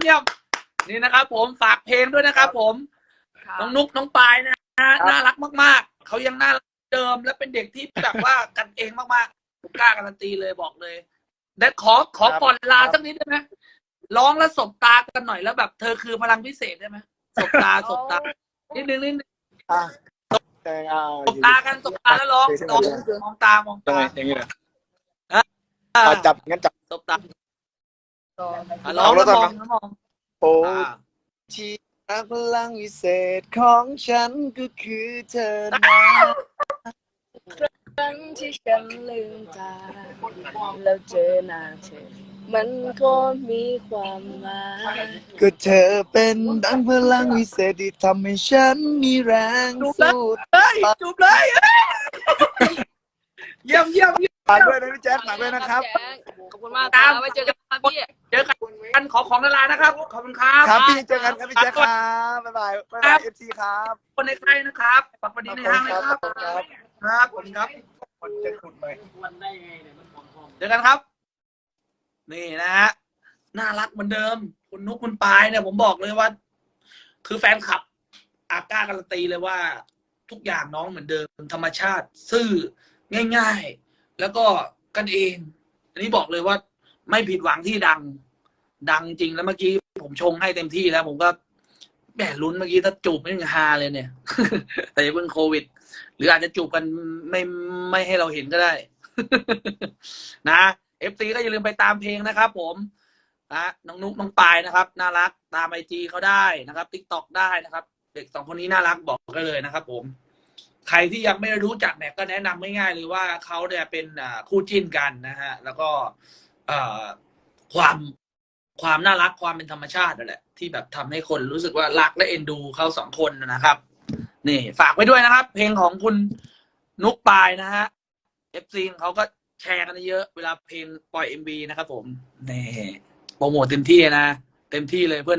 เยี่ยมนี่นะครับ ผมฝากเพลงด้วยนะครับ ผมค่ะน้องนุกน้องปายนะฮะน่ารักมาก ๆเขายังน่ารักเดิมและเป็นเด็กที่แบบว่ากันเองมากๆผมกล้าการันตีเลยบอกเลยและขอขอครับก่อนลาสักนิดได้ไหมร้องแล้วสบตากันหน่อยแล้วแบบ เธอคือพลังพิเศษได้ไหมสบตาสบตานิดนึงนิดนึงอะแต่เอาสบตากันสบตาแล้วร้องร้องมองตามองยังตาไงอย่างนี้เหรออะอะจับงั้นจับสบตา ต่ออะร้องแล้วมองแล้วมองโอ้อ่าที่รักพลังวิเศษของฉันก็คือเธอนะครั้งที่ฉันลืมตาแล้วเจอหน้าเธอ มันก็มีความหมายก็เธอเป็นดังพลังวิเศษที่ทำให้ฉันมีแรงสู้เฮ้ยจูบเลยเอ้ยเยี่ยมเยี่ยมเยี่ยมฝากด้วยนะพี่แจ๊คฝากด้วยนะครับ แจ๊ขอบคุณมากครับไว้เจอกัน ครับพี่ เจอกันขอของละลายนะครับ ขอบคุณครับ ครับพี่เจอกันครับพี่แจ๊คครับบ๊ายบายบ๊ายบายเอฟซีครับ คนในค่ายนะครับฝากประเด็นในห้างเลยครับครับ ครับผมครับคนจะขุดไหมเจอกันครับ นี่นะฮะน่ารักเหมือนเดิม คุณนุกคุณปายเนี่ยผมบอกเลยว่า คือแฟนคลับ อากล้าการันตีเลยว่า ทุกอย่างน้องเหมือนเดิมธรรมชาติ ซื่อง่าย ๆ แล้วก็กันเอง อันนี้บอกเลยว่า ไม่ผิดหวังที่ดัง ดังจริงแล้วเมื่อกี้ผมชงให้เต็มที่แล้ว ผมก็แหมลุ้นเมื่อกี้ถ้าจูบไม่ฮาเลยเนี่ย แต่ย่าเพิ่งโควิด หรืออาจจะจูบกันไม่ไม่ให้เราเห็นก็ได้ นะเอฟซีก็อย่าลืมไปตามเพลงนะครับ ผมนะน้องนุ๊กน้องปายนะครับ น่ารักตามไอจีเขาได้นะครับทิกตอกได้นะครับ เด็กสองคนนี้น่ารักบอกกันเลยนะครับ ผม ใครที่ยังไม่รู้จักเนี่ยก็แนะนำง่ายๆเลยว่าเขาเนี่ยเป็นคู่จิ้นกันนะฮะ แล้วก็ ความความน่ารักความเป็นธรรมชาตินั่นแหละ ที่แบบทำให้คนรู้สึกว่ารักและเอ็นดูเขาสองคนนะครับ นี่ ฝากไว้ด้วยนะครับ เพลงของคุณนุกปายนะฮะเอฟซีเขาก็แชร์กันเยอะ เวลาเพลงปล่อยเอ็มบีนะครับผมนี่โปรโมทเต็มที่นะ เต็มที่เลยเพื่อน